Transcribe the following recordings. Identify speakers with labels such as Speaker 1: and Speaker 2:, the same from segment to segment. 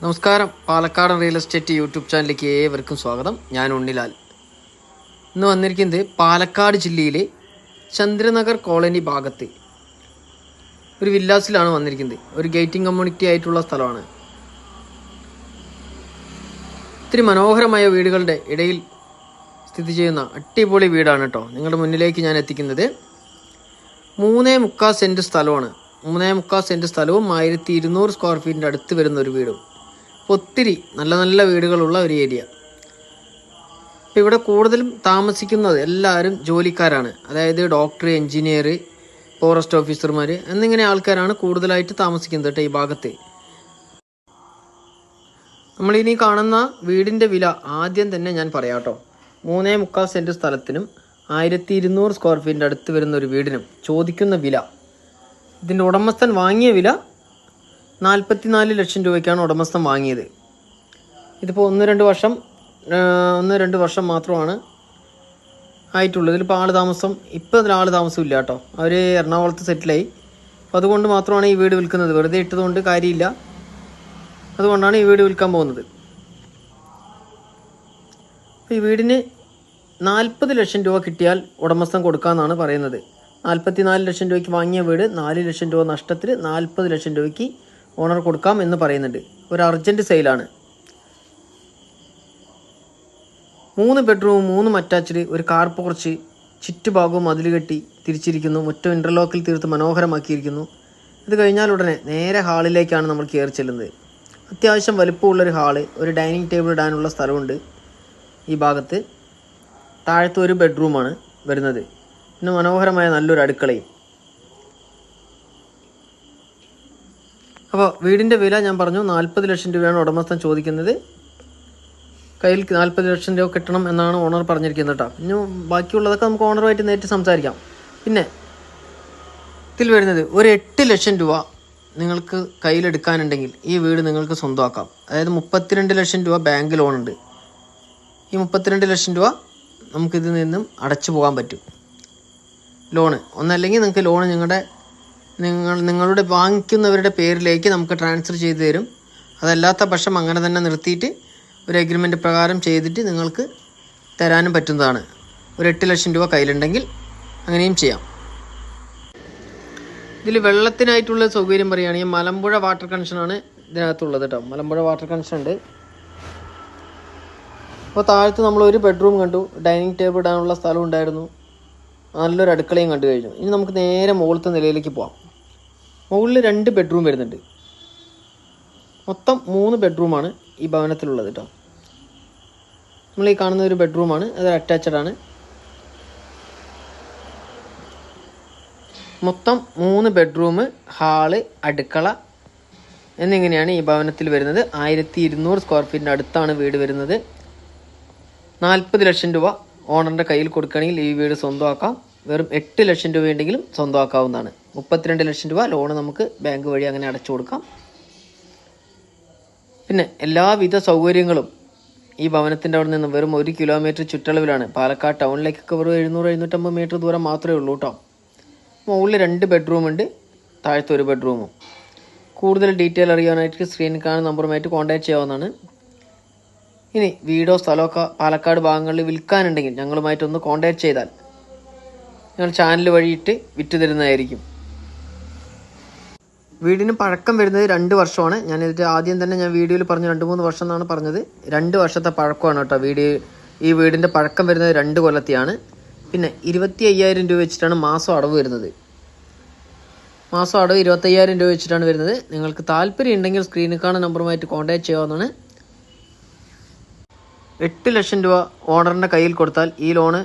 Speaker 1: നമസ്കാരം. Palakkad real estate YouTube ചാനലിലേക്ക് ഏവർക്കും സ്വാഗതം. ഞാൻ ഉണ്ണിലാൽ. ഇന്ന് വന്നിരിക്കുന്നത് പാലക്കാട് ജില്ലയിലെ ചന്ദ്രനഗർ കോളനി ഭാഗത്ത് ഒരു വില്ലാസിലാണ് വന്നിരിക്കുന്നത്. ഒരു ഗേറ്റിംഗ് കമ്മ്യൂണിറ്റി ആയിട്ടുള്ള സ്ഥലമാണ്. ഒത്തിരി മനോഹരമായ വീടുകളുടെ ഇടയിൽ സ്ഥിതി ചെയ്യുന്ന അടിപൊളി വീടാണ് കേട്ടോ. നിങ്ങളുടെ മുന്നിലേക്ക് ഞാൻ എത്തിക്കുന്നത് മൂന്നേ മുക്കാൽ സെന്റ് സ്ഥലമാണ്. മൂന്നേ മുക്കാൽ സെന്റ് സ്ഥലവും ആയിരത്തി ഇരുന്നൂറ് സ്ക്വയർ ഫീറ്റിന്റെ അടുത്ത് വരുന്ന ഒരു വീടും. ഒത്തിരി നല്ല നല്ല വീടുകളുള്ള ഒരു ഏരിയ. അപ്പോൾ ഇവിടെ കൂടുതലും താമസിക്കുന്നത് എല്ലാവരും ജോലിക്കാരാണ്. അതായത് ഡോക്ടർ എൻജിനീയർ ഫോറസ്റ്റ് ഓഫീസർമാർ എന്നിങ്ങനെ ആൾക്കാരാണ് കൂടുതലായിട്ട് താമസിക്കുന്നത് കേട്ടോ ഈ ഭാഗത്ത്. നമ്മളിനി കാണുന്ന വീടിന്റെ വില ആദ്യം തന്നെ ഞാൻ പറയാം കേട്ടോ. മൂന്നേ മുക്കാൽ സെന്റ് സ്ഥലത്തിനും ആയിരത്തി ഇരുന്നൂറ് സ്ക്വയർ ഫീറ്റിന്റെ അടുത്ത് വരുന്ന ഒരു വീടിനും ചോദിക്കുന്ന വില. ഇതിന്റെ ഉടമസ്ഥൻ വാങ്ങിയ വില നാൽപ്പത്തിനാല് ലക്ഷം രൂപയ്ക്കാണ് ഉടമസ്ഥൻ വാങ്ങിയത്. ഇതിപ്പോൾ ഒന്ന് രണ്ട് വർഷം ഒന്ന് രണ്ട് വർഷം മാത്രമാണ് ആയിട്ടുള്ളൂ ഇതിലിപ്പോൾ ആൾ താമസം ഇപ്പോൾ ഇതിൽ ആൾ താമസം ഇല്ല കേട്ടോ. അവർ എറണാകുളത്ത് സെറ്റിലായി അപ്പോൾ അതുകൊണ്ട് മാത്രമാണ് ഈ വീട് വിൽക്കുന്നത്. വെറുതെ ഇട്ടതുകൊണ്ട് കാര്യമില്ല. അതുകൊണ്ടാണ് ഈ വീട് വിൽക്കാൻ പോകുന്നത്. അപ്പോൾ ഈ വീടിന് നാൽപ്പത് ലക്ഷം രൂപ കിട്ടിയാൽ ഉടമസ്ഥൻ കൊടുക്കാമെന്നാണ് പറയുന്നത്. നാൽപ്പത്തി നാല് ലക്ഷം രൂപയ്ക്ക് വാങ്ങിയ വീട് നാല് ലക്ഷം രൂപ നഷ്ടത്തിൽ നാൽപ്പത് ലക്ഷം രൂപയ്ക്ക് ഓണർ കൊടുക്കാം എന്ന് പറയുന്നുണ്ട്. ഒരു അർജന്റ് സെയിലാണ്. മൂന്ന് ബെഡ്റൂം മൂന്നും അറ്റാച്ച്ഡ് ഒരു കാർ പോർച്ച് ചുറ്റുഭാഗവും മതിൽ കെട്ടി തിരിച്ചിരിക്കുന്നു. മുറ്റം ഇന്റർലോക്കിൽ തീർത്ത് മനോഹരമാക്കിയിരിക്കുന്നു. ഇത് കഴിഞ്ഞാൽ ഉടനെ നേരെ ഹാളിലേക്കാണ് നമ്മൾ കയറി ചെല്ലുന്നത്. അത്യാവശ്യം വലുപ്പമുള്ളൊരു ഹാൾ ഒരു ഡൈനിങ് ടേബിൾ ഇടാനുള്ള സ്ഥലമുണ്ട് ഈ ഭാഗത്ത്. താഴത്തെ ഒരു ബെഡ്റൂമാണ് വരുന്നത്. പിന്നെ മനോഹരമായ നല്ലൊരു അടുക്കളയും അപ്പോൾ വീടിന്റെ വില ഞാൻ പറഞ്ഞു നാൽപ്പത് ലക്ഷം രൂപയാണ് ഉടമസ്ഥൻ ചോദിക്കുന്നത്. കയ്യിൽ നാൽപ്പത് ലക്ഷം രൂപ കിട്ടണം എന്നാണ് ഓണർ പറഞ്ഞിരിക്കുന്നത് കേട്ടോ. ഇനി ബാക്കിയുള്ളതൊക്കെ നമുക്ക് ഓണറുമായിട്ട് നേരിട്ട് സംസാരിക്കാം. പിന്നെ ഇതിൽ വരുന്നത് ഒരു എട്ട് ലക്ഷം രൂപ നിങ്ങൾക്ക് കയ്യിലെടുക്കാനുണ്ടെങ്കിൽ ഈ വീട് നിങ്ങൾക്ക് സ്വന്തമാക്കാം. അതായത് മുപ്പത്തിരണ്ട് ലക്ഷം രൂപ ബാങ്ക് ലോണുണ്ട്. ഈ മുപ്പത്തിരണ്ട് ലക്ഷം രൂപ നമുക്കിതിൽ നിന്നും അടച്ചു പോകാൻ പറ്റും. ലോണ്. ഒന്നല്ലെങ്കിൽ നിങ്ങൾക്ക് ലോണ് നിങ്ങളുടെ നിങ്ങൾ നിങ്ങളുടെ വാങ്ങിക്കുന്നവരുടെ പേരിലേക്ക് നമുക്ക് ട്രാൻസ്ഫർ ചെയ്തു തരും. അതല്ലാത്ത പക്ഷം അങ്ങനെ തന്നെ നിർത്തിയിട്ട് ഒരു അഗ്രിമെന്റ് പ്രകാരം ചെയ്തിട്ട് നിങ്ങൾക്ക് തരാനും പറ്റുന്നതാണ്. ഒരു എട്ട് ലക്ഷം രൂപ കയ്യിലുണ്ടെങ്കിൽ അങ്ങനെയും ചെയ്യാം. ഇതിൽ വെള്ളത്തിനായിട്ടുള്ള സൗകര്യം പറയുകയാണെങ്കിൽ മലമ്പുഴ വാട്ടർ കണക്ഷനാണ് ഇതിനകത്തുള്ളത് കേട്ടോ. മലമ്പുഴ വാട്ടർ കണക്ഷൻ ഉണ്ട്. അപ്പോൾ താഴത്ത് നമ്മൾ ഒരു ബെഡ്റൂം കണ്ടു. ഡൈനിങ് ടേബിൾ ഇടാനുള്ള സ്ഥലം ഉണ്ടായിരുന്നു. നല്ലൊരു അടുക്കളയും കണ്ടു കഴിഞ്ഞു. ഇനി നമുക്ക് നേരെ മുകളിലത്തെ നിലയിലേക്ക് പോവാം. മുകളിൽ രണ്ട് ബെഡ്റൂം വരുന്നുണ്ട്. മൊത്തം മൂന്ന് ബെഡ്റൂമാണ് ഈ ഭവനത്തിലുള്ളത് കേട്ടോ നമ്മൾ ഈ കാണുന്ന ഒരു ബെഡ്റൂമാണ് അത് അറ്റാച്ചഡ് ആണ്. മൊത്തം മൂന്ന് ബെഡ്റൂം ഹാൾ അടുക്കള എന്നിങ്ങനെയാണ് ഈ ഭവനത്തിൽ വരുന്നത്. ആയിരത്തി ഇരുന്നൂറ് സ്ക്വയർ ഫീറ്റിന്റെ അടുത്താണ് വീട് വരുന്നത്. നാൽപ്പത് ലക്ഷം രൂപ ഓണറിന്റെ കയ്യിൽ കൊടുക്കുകയാണെങ്കിൽ ഈ വീട് സ്വന്തമാക്കാം. വെറും എട്ട് ലക്ഷം രൂപ ഉണ്ടെങ്കിലും സ്വന്തമാക്കാവുന്നതാണ്. മുപ്പത്തിരണ്ട് ലക്ഷം രൂപ ലോണ് നമുക്ക് ബാങ്ക് വഴി അങ്ങനെ അടച്ചു കൊടുക്കാം. പിന്നെ എല്ലാവിധ സൗകര്യങ്ങളും ഈ ഭവനത്തിന്റെ അവിടെ നിന്ന് വെറും ഒരു കിലോമീറ്റർ ചുറ്റളവിലാണ്. പാലക്കാട് ടൗണിലേക്കൊക്കെ വെറും എഴുന്നൂറ് എഴുന്നൂറ്റമ്പത് മീറ്റർ ദൂരം മാത്രമേ ഉള്ളൂ കേട്ടോ. മുകളിൽ രണ്ട് ബെഡ്റൂമുണ്ട് താഴത്തെ ഒരു ബെഡ്റൂമും. കൂടുതൽ ഡീറ്റെയിൽ അറിയാനായിട്ട് സ്ക്രീനിൽ കാണുന്ന നമ്പറുമായിട്ട് കോൺടാക്ട് ചെയ്യാവുന്നതാണ്. ഇനി വീടോ സ്ഥലമൊക്കെ പാലക്കാട് ഭാഗങ്ങളിൽ വിൽക്കാനുണ്ടെങ്കിൽ ഞങ്ങളുമായിട്ടൊന്ന് കോൺടാക്ട് ചെയ്താൽ ഞങ്ങൾ ചാനൽ വഴിയിട്ട് വിറ്റ് തരുന്നതായിരിക്കും. വീടിന് പഴക്കം വരുന്നത് രണ്ട് വർഷമാണ്. ഞാൻ ഇത് ആദ്യം തന്നെ ഞാൻ വീഡിയോയിൽ പറഞ്ഞു രണ്ട് മൂന്ന് വർഷം എന്നാണ് പറഞ്ഞത്. രണ്ട് വർഷത്തെ പഴക്കമാണ് കേട്ടോ വീട്. ഈ വീടിന്റെ പഴക്കം വരുന്നത് രണ്ട് കൊല്ലത്തെയാണ്. പിന്നെ ഇരുപത്തി അയ്യായിരം രൂപ വെച്ചിട്ടാണ് മാസം അടവ് വരുന്നത്. മാസം അടവ് ഇരുപത്തയ്യായിരം രൂപ വെച്ചിട്ടാണ് വരുന്നത്. നിങ്ങൾക്ക് താല്പര്യം ഉണ്ടെങ്കിൽ സ്ക്രീനിൽ കാണുന്ന നമ്പറുമായിട്ട് കോൺടാക്ട് ചെയ്യാവുന്നതാണ്. എട്ട് ലക്ഷം രൂപ ഓണറിന്റെ കയ്യിൽ കൊടുത്താൽ ഈ ലോണ്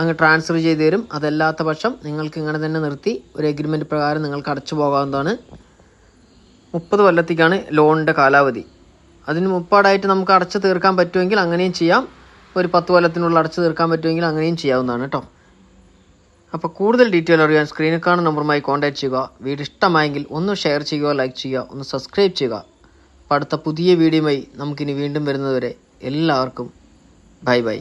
Speaker 1: അങ്ങ് ട്രാൻസ്ഫർ ചെയ്ത് തരും. അതല്ലാത്ത പക്ഷം നിങ്ങൾക്ക് ഇങ്ങനെ തന്നെ നിർത്തി ഒരു എഗ്രിമെന്റ് പ്രകാരം നിങ്ങൾക്ക് അടച്ചു പോകാവുന്നതാണ്. മുപ്പത് കൊല്ലത്തേക്കാണ് ലോണിന്റെ കാലാവധി. അതിന് മുപ്പാടായിട്ട് നമുക്ക് അടച്ചു തീർക്കാൻ പറ്റുമെങ്കിൽ അങ്ങനെയും ചെയ്യാം. ഒരു പത്ത് കൊല്ലത്തിനുള്ളിൽ അടച്ചു തീർക്കാൻ പറ്റുമെങ്കിൽ അങ്ങനെയും ചെയ്യാവുന്നതാണ് കേട്ടോ. അപ്പോൾ കൂടുതൽ ഡീറ്റെയിൽ അറിയാൻ സ്ക്രീനിൽ കാണുന്ന നമ്പറുമായി കോൺടാക്ട് ചെയ്യുക. വീഡിയോ ഇഷ്ടമായെങ്കിൽ ഒന്ന് ഷെയർ ചെയ്യുക ലൈക്ക് ചെയ്യുക ഒന്ന് സബ്സ്ക്രൈബ് ചെയ്യുക. അപ്പോൾ അടുത്ത പുതിയ വീഡിയോയുമായി നമുക്കിനി വീണ്ടും വരുന്നതുവരെ എല്ലാവർക്കും ബൈ ബൈ